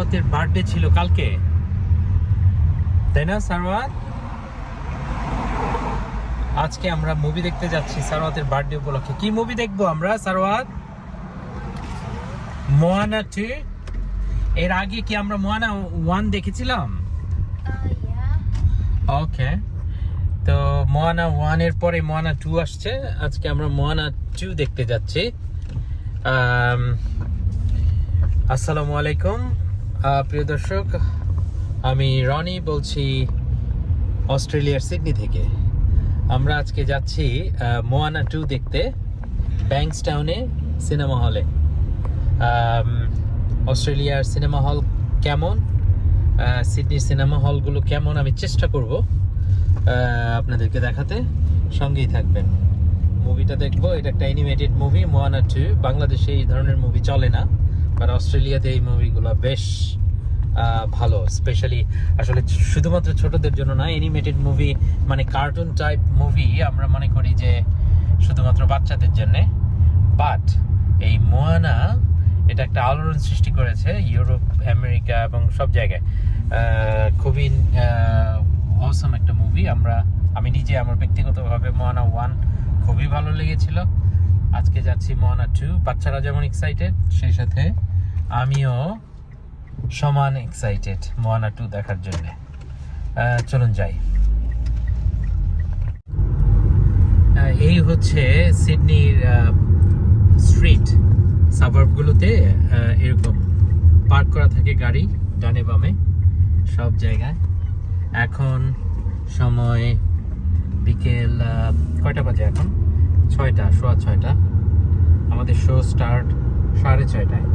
সারওয়াতের birthday ছিল কালকে। তাই না সারওয়াত? আজকে আমরা মুভি দেখতে যাচ্ছি সারওয়াতের বার্থডে উপলক্ষে। কি মুভি দেখব আমরা সারওয়াত? মোয়ানা টু এর আগে কি আমরা মোয়ানা ওয়ান দেখেছিলাম? ওকে তো মোয়ানা ওয়ানের পরে মোয়ানা টু আসছে। আজকে আমরা মোয়ানা টু দেখতে যাচ্ছি। আসসালামু আলাইকুম। প্রিয় দর্শক, আমি রনি বলছি অস্ট্রেলিয়ার সিডনি থেকে। আমরা আজকে যাচ্ছি মোয়ানা টু দেখতে, ব্যাংকসটাউনে সিনেমা হলে। অস্ট্রেলিয়ার সিনেমা হল কেমন? সিডনির সিনেমা হলগুলো কেমন? আমি চেষ্টা করব আপনাদেরকে দেখাতে। সঙ্গেই থাকবেন। মুভিটা দেখব, এটা একটা অ্যানিমেটেড মুভি মোয়ানা টু। বাংলাদেশে এই ধরনের মুভি চলে না। বাট অস্ট্রেলিয়াতে এই মুভিগুলো বেশ ভালো স্পেশালি আসলে শুধুমাত্র ছোটদের জন্য না অ্যানিমেটেড মুভি মানে কার্টুন টাইপ মুভি আমরা মনে করি যে শুধুমাত্র বাচ্চাদের জন্যে। বাট এই মোয়ানা এটা একটা আলোড়ন সৃষ্টি করেছে ইউরোপ আমেরিকা এবং সব জায়গায়। খুবই অসম একটা মুভি আমরা, আমি নিজে আমার ব্যক্তিগতভাবে মোয়ানা ওয়ান খুবই ভালো লেগেছিল। আজকে যাচ্ছি মোয়ানা টু বাচ্চারা যেমন এক্সাইটেড সেই সাথে আমিও সমান এক্সাইটেড মোয়ানা টু দেখার জন্য। চলুন যাই। এই হচ্ছে সিডনির স্ট্রিট সাবার্বগুলোতে এরকম পার্ক করা থাকে গাড়ি, ডানে বামে, সব জায়গায়। এখন সময় বিকেল কয়টা বাজে এখন? ছয়টা, সোয়া ছয়টা। আমাদের শো স্টার্ট সাড়ে ছয়টায়।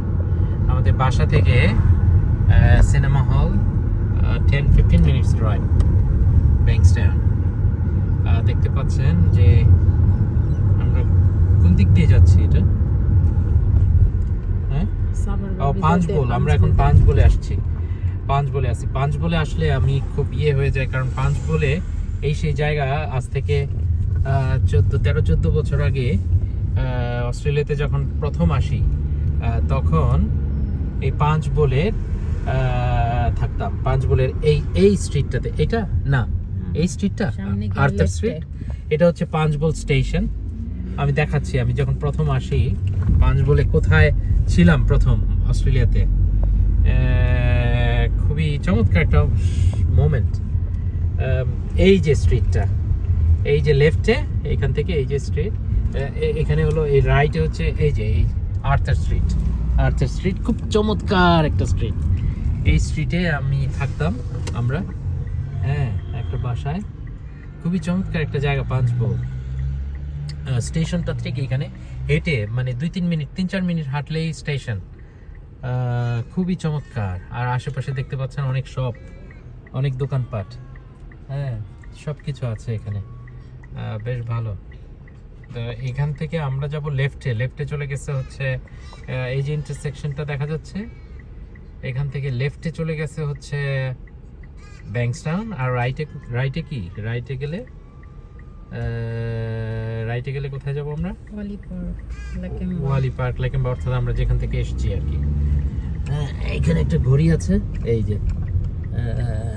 আমাদের বাসা থেকে cinema hall ten fifteen minutes drive Bankstown দেখতে পাচ্ছেন যে আমরা কোন দিক দিয়ে যাচ্ছি এটা? হ্যাঁ? ও পাঁচ বল আমরা এখন পাঁচ বলে আসছি। পাঁচ বলে আসি পাঁচ বলে আসলে আমি খুব ইয়ে হয়ে যায় কারণ পাঁচ বলে এই সেই জায়গা আজ থেকে চোদ্দ তেরো চোদ্দ বছর আগে অস্ট্রেলিয়াতে যখন প্রথম আসি তখন এই পাঁচ বলের থাকতাম। পাঁচ বলের এই এই স্ট্রিটটাতে এটা? না। এই স্ট্রিটটা আর্থার স্ট্রিট এটা হচ্ছে পাঁচ বল স্টেশন আমি দেখাচ্ছি আমি যখন প্রথম আসি পাঁচ বলে কোথায় ছিলাম প্রথম অস্ট্রেলিয়াতে? খুবই চমৎকার একটা মোমেন্ট এই যে স্ট্রিটটা এই যে লেফটে এখান থেকে এই যে স্ট্রিট এখানে হলো এই রাইটে হচ্ছে এই যে এই আর্থার স্ট্রিট আর্থার স্ট্রিট খুব চমৎকার একটা স্ট্রিট এই স্ট্রিটে আমি থাকতাম, আমরা হ্যাঁ একটা বাসায়। খুবই চমৎকার একটা জায়গা, পাঁচবো। স্টেশনটা ঠিক এখানে হেঁটে মানে দুই তিন মিনিট, তিন চার মিনিট হাঁটলেই স্টেশন। খুবই চমৎকার। আর আশেপাশে দেখতে পাচ্ছেন অনেক শপ অনেক দোকানপাট। হ্যাঁ সব কিছু আছে এখানে। বেশ ভালো। তো এখান থেকে আমরা যাব লেফটে লেফটে চলে গেছে হচ্ছে এই যে ইন্টারসেকশনটা দেখা যাচ্ছে এখান থেকে লেফটে চলে গেছে হচ্ছে ব্যাংকস্টাউন আর রাইটে রাইটে কি? রাইটে গেলে রাইটে গেলে কোথায় যাব আমরা? ওয়ালি পার্ক লেকেম্বা অর্থাৎ আমরা যেখান থেকে এসেছি আর কি। এখানে একটা ঘড়ি আছে এই যে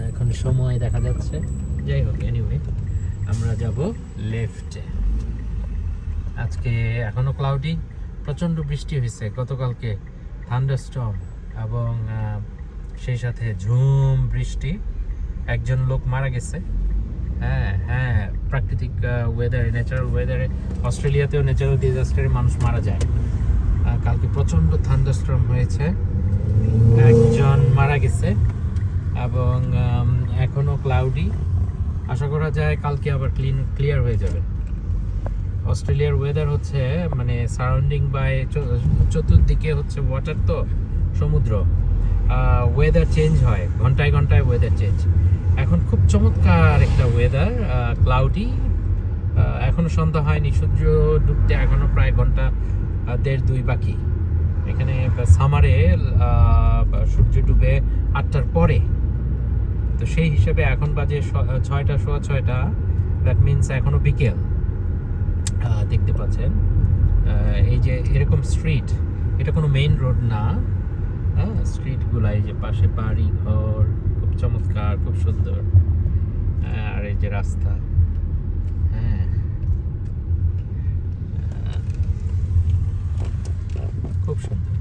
এখন সময় দেখা যাচ্ছে। যাই হোক এনিওয়ে আমরা যাব লেফটে আজকে এখনও ক্লাউডি প্রচণ্ড বৃষ্টি হয়েছে। গতকালকে থান্ডারস্টর্ম এবং সেই সাথে ঝুম বৃষ্টি। একজন লোক মারা গেছে। হ্যাঁ হ্যাঁ প্রাকৃতিক ওয়েদারে ন্যাচারাল ওয়েদারে অস্ট্রেলিয়াতেও ন্যাচারাল ডিজাস্টারে মানুষ মারা যায়। কালকে প্রচণ্ড থান্ডারস্টর্ম হয়েছে। একজন মারা গেছে এবং এখনও ক্লাউডি আশা করা যায় কালকে আবার ক্লিন ক্লিয়ার হয়ে যাবে। অস্ট্রেলিয়ার ওয়েদার হচ্ছে মানে সারাউন্ডিং বাই চতুর্দিকে হচ্ছে ওয়াটার তো, সমুদ্র। ওয়েদার চেঞ্জ হয়, ঘন্টায় ঘন্টায় ওয়েদার চেঞ্জ এখন খুব চমৎকার একটা ওয়েদার ক্লাউডি এখনও সন্ধ্যা হয়নি, সূর্য ডুবতে এখনও প্রায় ঘণ্টা দেড় দুই বাকি। এখানে সামারে সূর্য ডুবে আটটার পরে। তো সেই হিসেবে এখন বাজে ছয়টা, সোয়া ছয়টা। দ্যাট মিনস এখনও বিকেল। দেখতে পাচ্ছেন। এই যে এরকম স্ট্রিট এটা কোনো মেইন রোড না। হ্যাঁ স্ট্রিটগুলো এই যে পাশে বাড়ি, ঘর, খুব চমৎকার, খুব সুন্দর। আর এই যে রাস্তা। হ্যাঁ। খুব সুন্দর।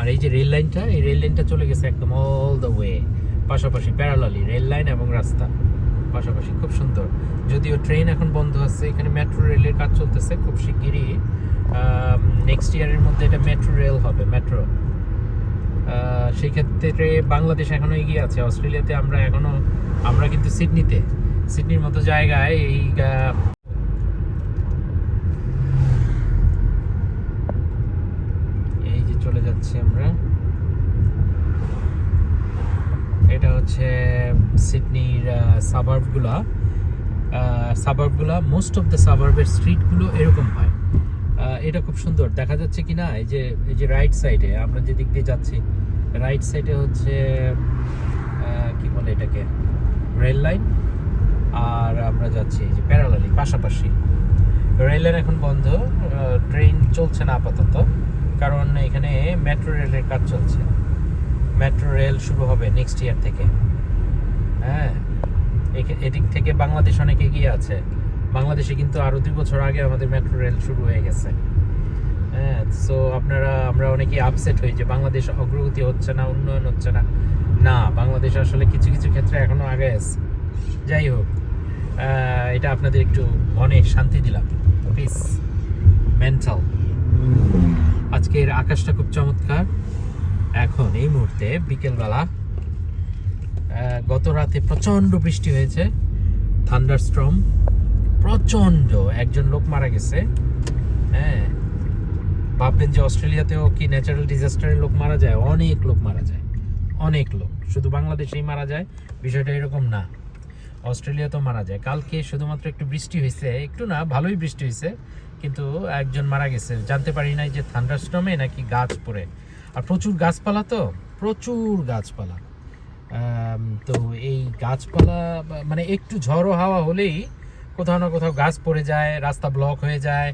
আর এই যে রেল লাইনটা এই রেল লাইনটা চলে গেছে একদম অল দ্য ওয়ে পাশাপাশি প্যারালালি রেল লাইন এবং রাস্তা। পাশাপাশি খুব সুন্দর। যদিও ট্রেন এখন বন্ধ আছে, এখানে মেট্রো রেলের কাজ চলতেছে খুব শিগগিরই। নেক্সট ইয়ারের মধ্যে এটা মেট্রো রেল হবে মেট্রো সেই ক্ষেত্রে বাংলাদেশ এখনও এগিয়ে আছে, অস্ট্রেলিয়াতে আমরা এখনও, আমরা কিন্তু সিডনিতে। সিডনির মতো জায়গায় এই এই যে চলে যাচ্ছি আমরা। এটা হচ্ছে সিডনির সাবার্বগুলা সাবার্বগুলা মোস্ট অফ দ্য সাবার্বের স্ট্রিটগুলো এরকম হয়। এটা খুব সুন্দর। দেখা যাচ্ছে কি না, এই যে এই যে রাইট সাইডে আমরা যে দিক দিয়ে যাচ্ছি রাইট সাইডে হচ্ছে কি বলে এটাকে রেল লাইন আর আমরা যাচ্ছি যে প্যারালালি পাশাপাশি। রেল লাইন এখন বন্ধ ট্রেন চলছে না আপাতত, কারণ এখানে মেট্রো রেলের কাজ চলছে। মেট্রো রেল শুরু হবে নেক্সট ইয়ার থেকে। হ্যাঁ এদিক থেকে বাংলাদেশ অনেক এগিয়ে আছে। বাংলাদেশে কিন্তু আরও দুই বছর আগে আমাদের মেট্রো রেল শুরু হয়ে গেছে। হ্যাঁ সো আপনারা, আমরা অনেকেই আপসেট হই যে বাংলাদেশ অগ্রগতি হচ্ছে না, উন্নয়ন হচ্ছে না। না, বাংলাদেশ আসলে কিছু কিছু ক্ষেত্রে এখনও আগে আছে। যাই হোক এটা আপনাদের একটু মনে শান্তি দিলাম। পিস মেন্টাল আজকের আকাশটা খুব চমৎকার। এখন এই মুহূর্তে বিকেলবেলা গত রাতে প্রচণ্ড বৃষ্টি হয়েছে থান্ডার স্ট্রম প্রচণ্ড একজন লোক মারা গেছে হ্যাঁ। ভাববেন যে অস্ট্রেলিয়াতেও কি ন্যাচারাল ডিজাস্টারে লোক মারা যায়? অনেক লোক মারা যায়, অনেক লোক। শুধু বাংলাদেশেই মারা যায়, বিষয়টা এরকম না। অস্ট্রেলিয়াতেও মারা যায়। কালকে শুধুমাত্র একটু বৃষ্টি হয়েছে, একটু না, ভালোই বৃষ্টি হয়েছে, কিন্তু একজন মারা গেছে। জানতে পারি নাই যে থান্ডারস্টমে নাকি গাছ পড়ে। আর প্রচুর গাছপালা তো? প্রচুর গাছপালা। তো এই গাছপালা মানে একটু ঝড়ো হাওয়া হলেই কোথাও না কোথাও গাছ পড়ে যায়, রাস্তা ব্লক হয়ে যায়।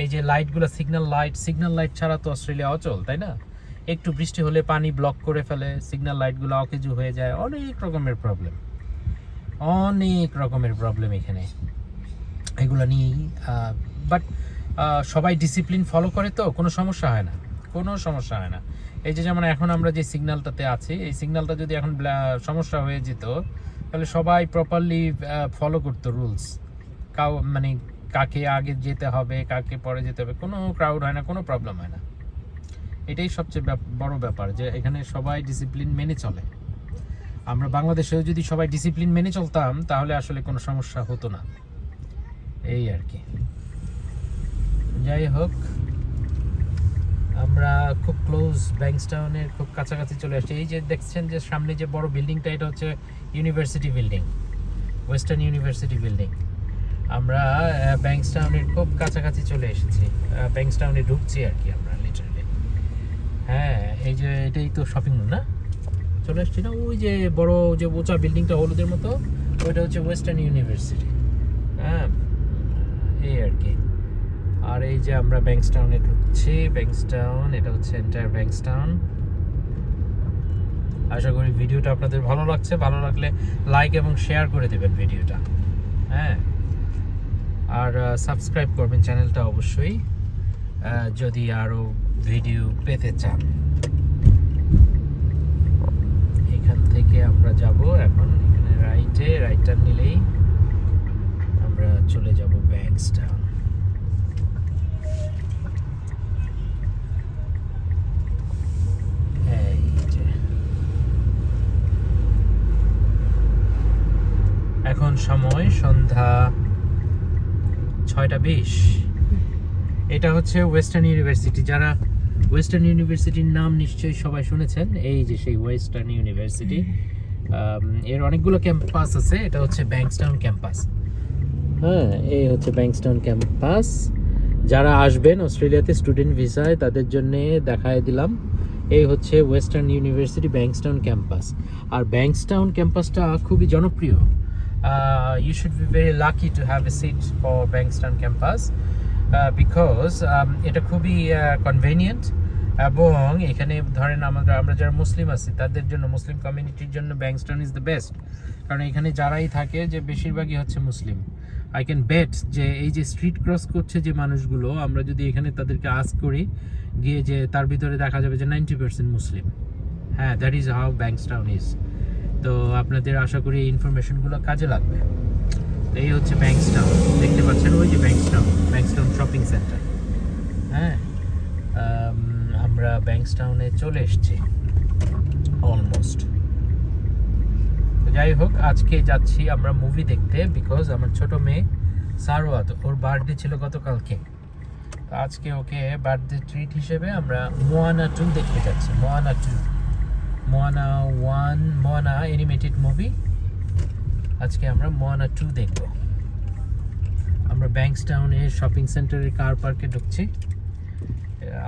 এই যে লাইটগুলো সিগন্যাল লাইট সিগন্যাল লাইট ছাড়া তো অস্ট্রেলিয়া অচল, তাই না? একটু বৃষ্টি হলে পানি ব্লক করে ফেলে সিগন্যাল লাইটগুলো অকেজু হয়ে যায়। অনেক রকমের প্রবলেম অনেক রকমের প্রবলেম এখানে। এগুলো নিয়েই বাট সবাই ডিসিপ্লিন ফলো করে তো, কোনো সমস্যা হয় না। কোনো সমস্যা হয় না। এই যে যেমন এখন আমরা যে সিগন্যালটাতে আছি, এই সিগন্যালটা যদি এখন সমস্যা হয়ে যেত, তাহলে সবাই প্রপারলি ফলো করতো রুলস কাউ মানে কাকে আগে যেতে হবে, কাকে পরে যেতে হবে, কোনো ক্রাউড হয় না, কোনো প্রবলেম হয় না। এটাই সবচেয়ে বড় ব্যাপার যে এখানে সবাই ডিসিপ্লিন মেনে চলে। আমরা বাংলাদেশেও যদি সবাই ডিসিপ্লিন মেনে চলতাম, তাহলে আসলে কোনো সমস্যা হতো না। এই আর কি। যাই হোক। আমরা খুব ক্লোজ ব্যাংকস্টাউনের খুব কাছাকাছি চলে আসছি। এই যে দেখছেন যে সামনে যে বড় বিল্ডিংটা এটা হচ্ছে university building Western University building আমরা ব্যাংকস্টাউনের খুব কাছাকাছি চলে এসেছি। ব্যাংকস্টাউনে ঢুকছি আর কি আমরা লিটারালি হ্যাঁ এই যে এটাই তো শপিং মল না? চলে এসছি না? ওই যে বড় যে উঁচা বিল্ডিংটা হলুদের মতো, ওইটা হচ্ছে ওয়েস্টার্ন ইউনিভার্সিটি হ্যাঁ এই আর কি। আর এই যে আমরা ব্যাংকস্টাউনে ঢুকছি ব্যাংকস্টাউন এটা হচ্ছে এন্টায়ার ব্যাংকস্টাউন আশা করি ভিডিওটা আপনাদের ভালো লাগছে। ভালো লাগলে লাইক এবং শেয়ার করে দেবেন ভিডিওটা। হ্যাঁ। আর সাবস্ক্রাইব করবেন চ্যানেলটা অবশ্যই। যদি আরও ভিডিও পেতে চান। এখান থেকে আমরা যাব এখন। এখানে রাইটে রাইট নিলেই আমরা চলে যাব ব্যাংকস্টাউন এই যে এখন সময় সন্ধ্যা ছয়টা বিশ। এটা হচ্ছে ওয়েস্টার্ন ইউনিভার্সিটি যারা ওয়েস্টার্ন ইউনিভার্সিটির নাম নিশ্চয়ই সবাই শুনেছেন, এই যে সেই ওয়েস্টার্ন ইউনিভার্সিটি এর অনেকগুলো ক্যাম্পাস আছে। এটা হচ্ছে ব্যাংকস্টাউন ক্যাম্পাস হ্যাঁ এই হচ্ছে ব্যাংকস্টাউন ক্যাম্পাস যারা আসবেন অস্ট্রেলিয়াতে স্টুডেন্ট ভিসায় তাদের জন্য দেখায় দিলাম। এই হচ্ছে ওয়েস্টার্ন ইউনিভার্সিটি ব্যাংকস্টাউন ক্যাম্পাস আর ব্যাংকস্টাউন ক্যাম্পাসটা খুবই জনপ্রিয়। You should be very lucky to have a seat for Bankstown campus because এটা খুবই কনভেনিয়েন্ট এবং এখানে ধরেন আমাদের, আমরা যারা মুসলিম আছি, তাদের জন্য, মুসলিম কমিউনিটির জন্য ব্যাংকস্টন ইজ দ্য বেস্ট কারণ এখানে যারাই থাকে যে বেশিরভাগই হচ্ছে মুসলিম। আই ক্যান বেট যে এই যে স্ট্রিট ক্রস করছে যে মানুষগুলো, আমরা যদি এখানে তাদেরকে আস করি, গিয়ে যে তার ভিতরে দেখা যাবে যে নাইনটি পার্সেন্ট মুসলিম। হ্যাঁ that is how Bankstown is তো আপনাদের আশা করি এই ইনফরমেশনগুলো কাজে লাগবে। তো এই হচ্ছে ব্যাংকস্টাউন দেখতে পাচ্ছেন ওই যে ব্যাংকস্টাউন ব্যাংকস্টাউন শপিং সেন্টার হ্যাঁ? আম, আমরা ব্যাংকস্টাউনে চলে এসেছি। অলমোস্ট যাই হোক আজকে যাচ্ছি আমরা মুভি দেখতে বিকজ আমার ছোট মেয়ে সারোয়াত ওর বার্থডে ছিল গতকালকে। আজকে ওকে বার্থডে ট্রিট হিসেবে আমরা মোয়ানা টু দেখতে যাচ্ছি Moana two Moana one Moana animated movie আজকে আমরা মোয়ানা টু দেখব। আমরা ব্যাংকস্টাউনে শপিং সেন্টারের কার পার্কে ঢুকছি।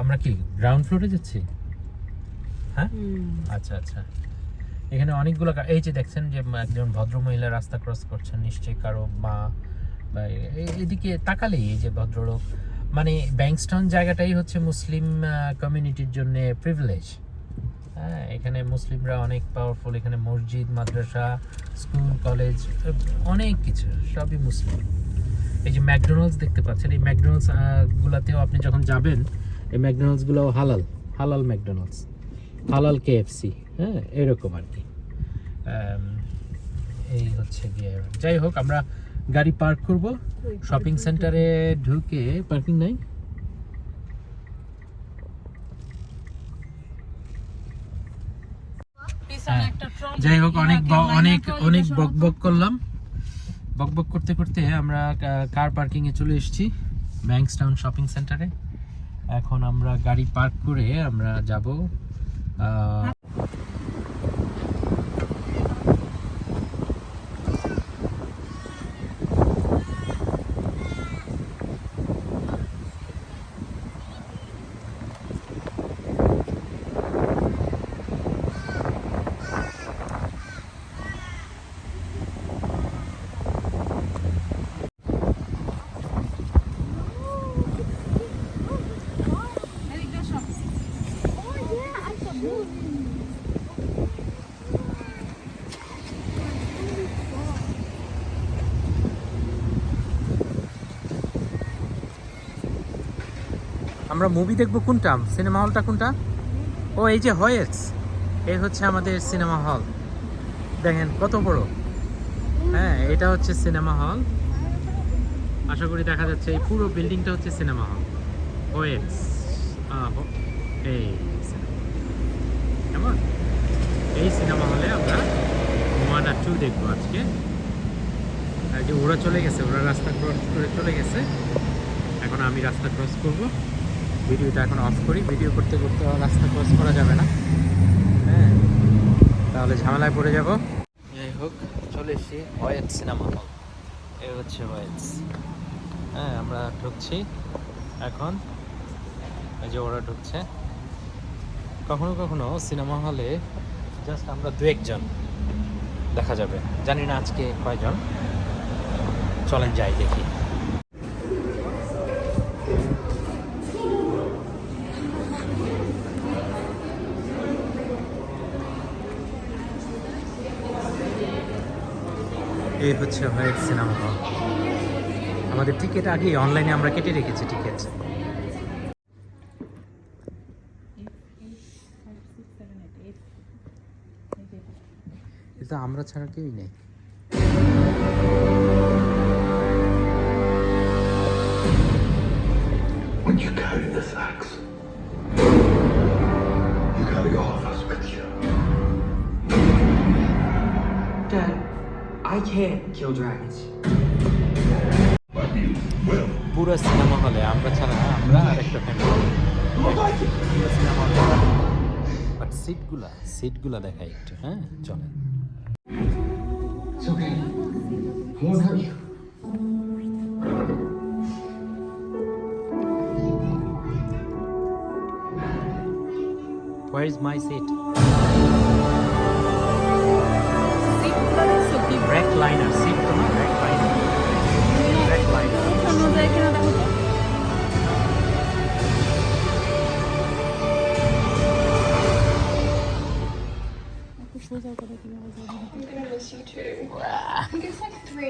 আমরা কি গ্রাউন্ড ফ্লোরে যাচ্ছি? হ্যাঁ? আচ্ছা আচ্ছা। এখানে অনেকগুলো এই যে দেখছেন যে একজন ভদ্রমহিলা রাস্তা ক্রস করছেন নিশ্চয়ই কারও মা বা এদিকে তাকালেই এই যে ভদ্রলোক। মানে ব্যাংকস্টাউন জায়গাটাই হচ্ছে মুসলিম কমিউনিটির জন্য প্রিভিলেজ হ্যাঁ এখানে মুসলিমরা অনেক পাওয়ারফুল এখানে মসজিদ মাদ্রাসা স্কুল কলেজ অনেক কিছু সবই মুসলিম। এই যে ম্যাকডোনাল্ডস দেখতে পাচ্ছেন এই ম্যাকডোনাল্ডস গুলাতেও আপনি যখন যাবেন এই ম্যাকডোনাল্ডসগুলো হালাল হালাল ম্যাকডোনাল্ডস। হালাল কেএফসি হ্যাঁ এরকম আর কি। এই হচ্ছে গিয়ে যাই হোক আমরা গাড়ি পার্ক করব। শপিং সেন্টারে ঢুকে পার্কিং নাই? যাই হোক অনেক অনেক অনেক বক বক করলাম। বক বক করতে করতে আমরা কার পার্কিং এ চলে এসেছি ব্যাংকস্টাউন শপিং সেন্টারে এখন আমরা গাড়ি পার্ক করে আমরা যাব আমরা মুভি দেখব কোনটা? সিনেমা হলটা কোনটা? ও, এই যে হয়েস এই হচ্ছে আমাদের সিনেমা হল দেখেন, কত বড়। হ্যাঁ এটা হচ্ছে সিনেমা হল আশা করি দেখা যাচ্ছে, এই পুরো বিল্ডিংটা হচ্ছে সিনেমা হল হোয়েটস এই cinema hall। কেমন এই সিনেমা হলে আমরা মোয়ানা দেখব আজকে। আর যে ওরা চলে গেছে, ওরা রাস্তা ক্রস করে চলে গেছে। এখন আমি রাস্তা ক্রস করব। ভিডিওটা এখন অফ করি। ভিডিও করতে করতে রাস্তা ক্রস করা যাবে না। হ্যাঁ তাহলে ঝামেলায় পড়ে যাব। যাই হোক, চলে এসেছি ওয়েট সিনেমা হল এই হচ্ছে ওয়েটস হ্যাঁ আমরা ঢুকছি এখন। এই যে ওরা ঢুকছে। কখনো কখনো সিনেমা হলে জাস্ট আমরা দু একজন দেখা যাবে। জানি না আজকে কয়জন। চলেন যাই দেখি। এই হচ্ছে হোয়াইট সিনেমা হল। আমাদের টিকিট আগে অনলাইনে আমরা কেটে রেখেছি টিকিট কিন্তু আমরা ছাড়া কেউই নেই When you carry this axe, you carry all of us with you. Dad, I can't kill dragons. But you will. পুরো সিনেমা হলে আমরা ছাড়া আমরা আর একটা ফ্যামিলি সিনেমা হলে বাট সিটগুলা সিটগুলা দেখাই একটু হ্যাঁ চলেন Where is my seat? Seat. Recliner seat.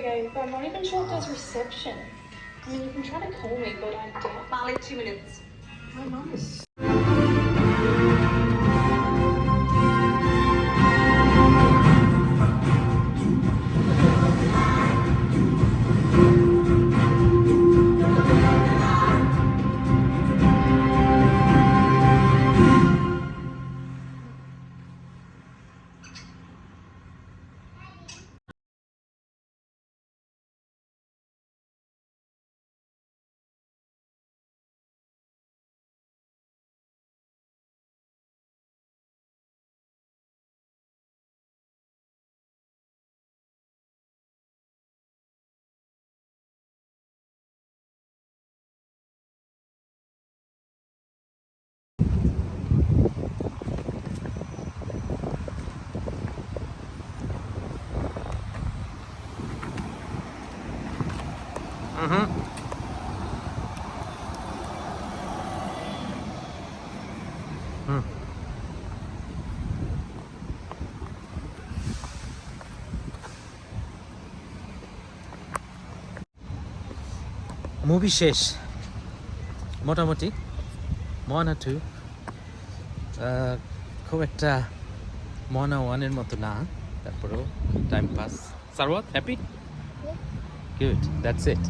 But I'm not even sure if there's reception. I mean, you can try to call me, but I doubt. Bali, two minutes. My mum is hmm hmm movie শেষ মোটামুটি মনা two খুব একটা মনা ওয়ানের মতো না তারপরেও time pass Sarwat happy good that's it